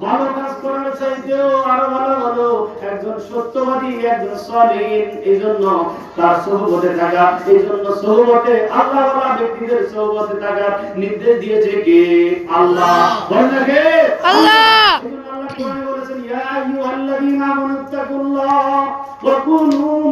ভালো কাজ করার চাইতেও আরও ভালো হলো একজন সত্যবাদী একজন সলিম এই জন্য তার সহবতে থাকা এই জন্য সহবতে আল্লাহ ওয়ালা ব্যক্তিদের সহবতে থাকা নির্দেশ দিয়েছে কে? আল্লাহ। বলেন কে? আল্লাহ! বলেছেন ইয়া আইয়ুহাল্লাযীনা আমানুত্তাকুল্লাহ ওয়া কুনু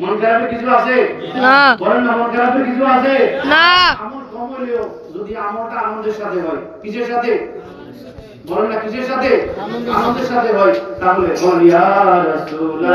মন খারাপের কিছু আছে? না। বলেন না মন খারাপের কিছু আছে? না। আমল কমলিও যদি আমলটা আনন্দের সাথে হয় কিসের সাথে? বলেন না কিসের সাথে? আনন্দের সাথে হয় তাহলে বল ইয়া রাসূলুল্লাহ।